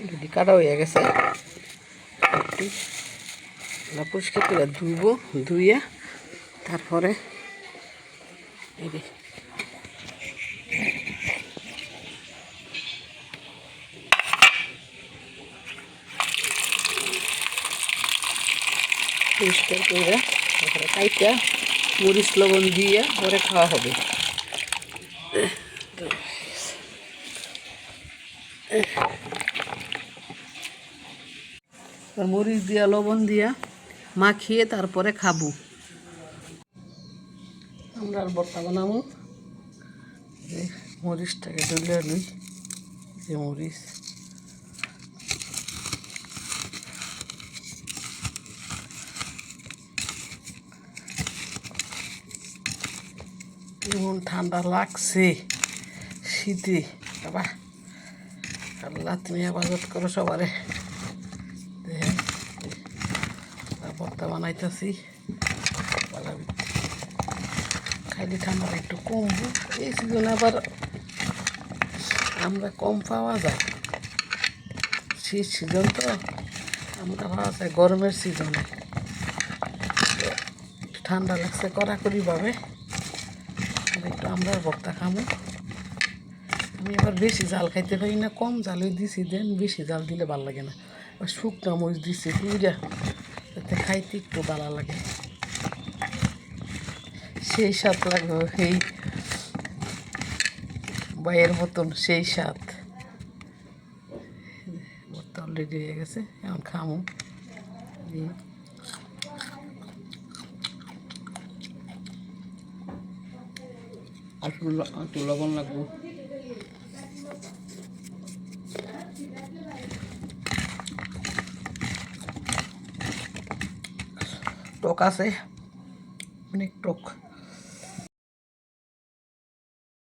Already কাটা হয়ে গেছে। পরিষ্কার করে ধুবো ধুইয়া তারপরে পরিষ্কার করে তারপরে কাইটা মরিচ, লবণ দিয়ে পরে খাওয়া হবে। আর মরিচ দিয়া, লবণ দিয়া মাখিয়ে তারপরে খাব। আমরা আর বর্তা বানাবো। মরিচটাকে তুলে লই যে মরিচ। কেমন ঠান্ডা লাগছে শীতে। বাবা, আল্লাহ তুমি আবাদত করো সবারে। ভর্তা বানাইতেছি। খালি ঠান্ডাটা একটু কমবো। এই সিজনে আবার আমরা কম পাওয়া যায়। শীত সিজন তো, আমরা পাওয়া যায় গরমের সিজনে ঠান্ডা লাগছে কড়াকড়িভাবে আর একটু আমরা ভর্তা খামো। আমি আবার বেশি জাল খাইতে পারি না, কম জালই দিছি। দেন বেশি জাল দিলে ভালো লাগে না। শুকনো মরিচ দিছি পুজা যাতে খাইতে একটু ভালো লাগে। সেই স্বাদ লাগবে সেই বইয়ের মতন সেই স্বাদ। অলরেডি হয়ে গেছে, এখন খামো। আর একটু লবণ লাগবো। টক আছে অনেক টক